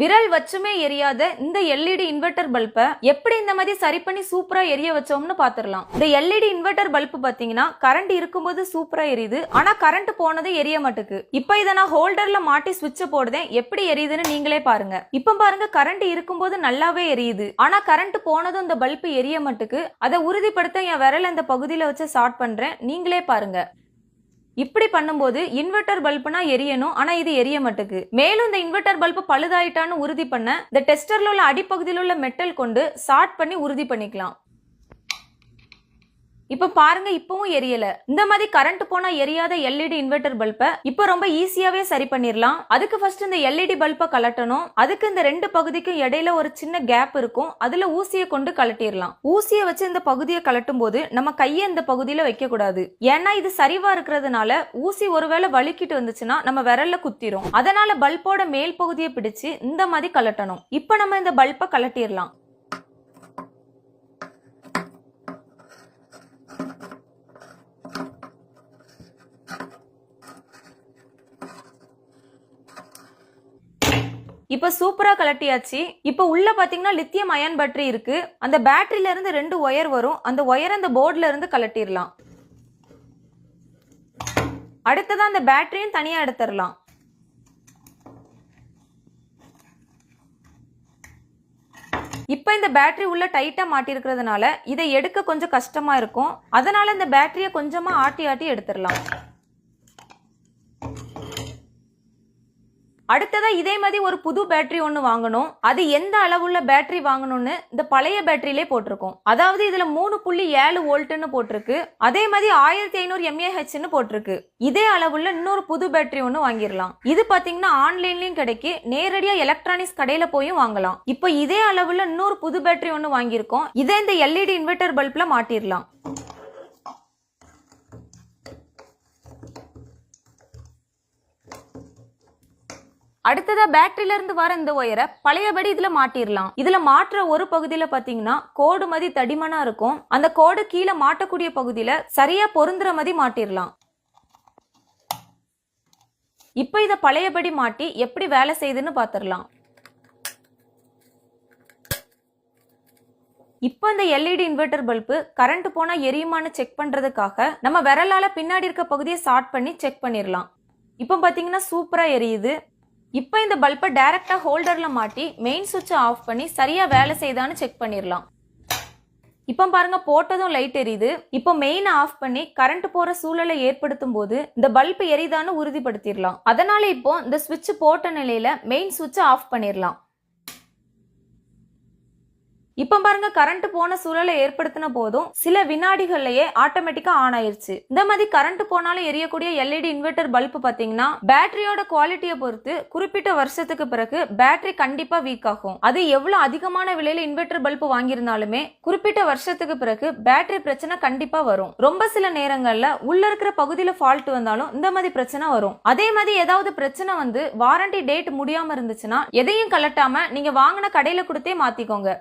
விரல் வச்சுமே எரியாத இந்த LED inverter பல்பை எப்படி இந்த மாதிரி சரி பண்ணி சூப்பரா எரிய வச்சோம்னு பாத்துரலாம். இந்த எல்இடி இன்வெர்டர் பல்ப் பாத்தீங்கன்னா கரண்ட் இருக்கும்போது சூப்பரா எரியுது ஆனா கரண்ட் போனது எரிய மாட்டுக்கு. இப்ப இதை நான் ஹோல்டர்ல மாட்டி சுவிட்ச போடுதேன் எப்படி எரியுதுன்னு நீங்களே பாருங்க. இப்ப பாருங்க கரண்ட் இருக்கும்போது நல்லாவே எரியுது ஆனா கரண்ட் போனதும் இந்த பல்ப் எரிய மாட்டுக்கு. அதை உறுதிப்படுத்த என் விரல் இந்த பகுதியில வச்சு ஸ்டார்ட் பண்றேன் நீங்களே பாருங்க. இப்படி பண்ணும்போது இன்வெர்டர் பல்புனா எரியணும் ஆனா இது எரிய மாட்டுக்கு. மேலும் இந்த இன்வெர்டர் பல்பு பழுதாயிட்டான்னு உறுதி பண்ண இந்த டெஸ்டர்ல உள்ள அடிப்பகுதியில் உள்ள மெட்டல் கொண்டு ஷார்ட் பண்ணி உறுதி பண்ணிக்கலாம். இப்ப பாருங்க இப்பவும் எரியல. இந்த மாதிரி கரண்ட் போனா எரியாத எல்இடி இன்வெர்டர் பல்பை இப்ப ரொம்ப ஈஸியாவே சரி பண்ணிரலாம். அதுக்கு ஃபர்ஸ்ட் இந்த எல்இடி பல்பை கலட்டணும். அதுக்கு இந்த ரெண்டு பகுதிக்கும் இடையில ஒரு சின்ன கேப் இருக்கும். அதுல ஊசியை கொண்டு கலட்டிடலாம் ஊசியை வச்சு இந்த பகுதியை கலட்டும் போது நம்ம கையை இந்த பகுதியில வைக்க கூடாது ஏன்னா இது சரிவா இருக்கிறதுனால ஊசி ஒருவேளை வலிக்கிட்டு வந்துச்சுன்னா நம்ம விரல்ல குத்திரும். அதனால பல்போட மேல் பகுதியை பிடிச்சு இந்த மாதிரி கலட்டணும். இப்ப நம்ம இந்த பல்பை கலட்டிடலாம் இப்ப சூப்பரா கலட்டியாச்சு. இப்ப உள்ள பாத்தீங்கன்னா லித்தியம் அயன் பேட்டரி இருக்கு. அந்த பேட்டரியில இருந்து ரெண்டு ஒயர் வரும். அந்த ஒயர் அந்த போர்டுல இருந்து கலட்டிடலாம் அடுத்ததான் அந்த பேட்டரியும் தனியா எடுத்துடலாம் இப்ப இந்த பேட்டரி உள்ள டைட்டா மாட்டிருக்கிறதுனால இதை எடுக்க கொஞ்சம் கஷ்டமா இருக்கும். அதனால இந்த பேட்டரியை கொஞ்சமா ஆட்டி ஆட்டி எடுத்துடலாம் அடுத்ததாக இதே மாதிரி ஒரு புது பேட்டரி ஒன்று வாங்கணும். அது எந்த அளவுள்ள பேட்டரி வாங்கணும்னு இந்த பழைய பேட்டரியிலே போட்டிருக்கோம். அதாவது இதில் மூணு புள்ளி ஏழு வோல்ட்னு போட்டிருக்கு. அதே மாதிரி ஆயிரத்தி ஐநூறு எம்ஏஹெச்னு போட்டிருக்கு. இதே அளவுள்ள இன்னொரு புது பேட்டரி ஒன்று வாங்கிடலாம். இது பார்த்தீங்கன்னா ஆன்லைன்லையும் கிடைக்கு. நேரடியாக எலக்ட்ரானிக்ஸ் கடையில் போயும் வாங்கலாம். இப்போ இதே அளவுள்ள இன்னொரு புது பேட்டரி ஒன்று வாங்கியிருக்கோம். இதை இந்த எல்இடி இன்வெர்டர் பல்பில் மாட்டிடலாம். அடுத்ததா பேட்டரியில இருந்து வர இந்த ஒயரை பழையபடி இதுல மாட்டிடலாம் இதுல மாற்ற ஒரு பகுதியில பாத்தீங்கன்னா கோடு மதி தடிமனா இருக்கும். அந்த கோடு கீழே மாட்டக்கூடிய பகுதியில சரியா பொருந்துற மதி மாட்டிடலாம் இப்போ இதை பழையபடி மாட்டி எப்படி வேலை செய்யுதுன்னு பார்த்துடலாம் இப்போ இந்த எல்இடி இன்வெர்டர் பல்பு கரண்ட் போனா எரியுமான்னு செக் பண்றதுக்காக நம்ம விரலால பின்னாடி இருக்க பகுதியை ஷார்ட் பண்ணி செக் பண்ணிடலாம் இப்போ பார்த்தீங்கன்னா சூப்பராக எரியுது. இப்போ இந்த பல்பை டைரக்டா ஹோல்டரில் மாட்டி மெயின் சுவிட்சை ஆஃப் பண்ணி சரியாக வேலை செய்தான்னு செக் பண்ணிடலாம் இப்போ பாருங்க போட்டதும் லைட் எரியுது. இப்போ மெயினை ஆஃப் பண்ணி கரண்ட் போற சூழலை ஏற்படுத்தும் போது இந்த பல்ப் எரியுதான்னு உறுதிப்படுத்திடலாம் அதனால இப்போ இந்த சுவிட்ச் போட்ட நிலையில மெயின் சுவிட்சை ஆஃப் பண்ணிடலாம் இப்போ பாருங்க கரண்ட் போன சூழலை ஏற்படுத்தின போதும் சில வினாடிகள்லயே ஆட்டோமேட்டிக்கா ஆன் ஆயிருச்சு. இந்த மாதிரி கரண்ட் போனாலும் எரியக்கூடிய எல்இடி இன்வெர்டர் பல்ப் பாத்தீங்கன்னா பேட்டரியோட குவாலிட்டியை பொறுத்து குறிப்பிட்ட வருஷத்துக்கு பிறகு பேட்டரி கண்டிப்பா வீக் ஆகும். அது எவ்வளவு அதிகமான விலையில இன்வெர்டர் பல்ப் வாங்கியிருந்தாலுமே குறிப்பிட்ட வருஷத்துக்கு பிறகு பேட்டரி பிரச்சனை கண்டிப்பா வரும். ரொம்ப சில நேரங்கள்ல உள்ள இருக்கிற பகுதியில ஃபால்ட் வந்தாலும் இந்த மாதிரி பிரச்சனை வரும். அதே மாதிரி ஏதாவது பிரச்சனை வந்து வாரண்டி டேட் முடியாம இருந்துச்சுன்னா எதையும் கலட்டாம நீங்க வாங்கின கடையில கொடுத்தே மாத்திக்கோங்க.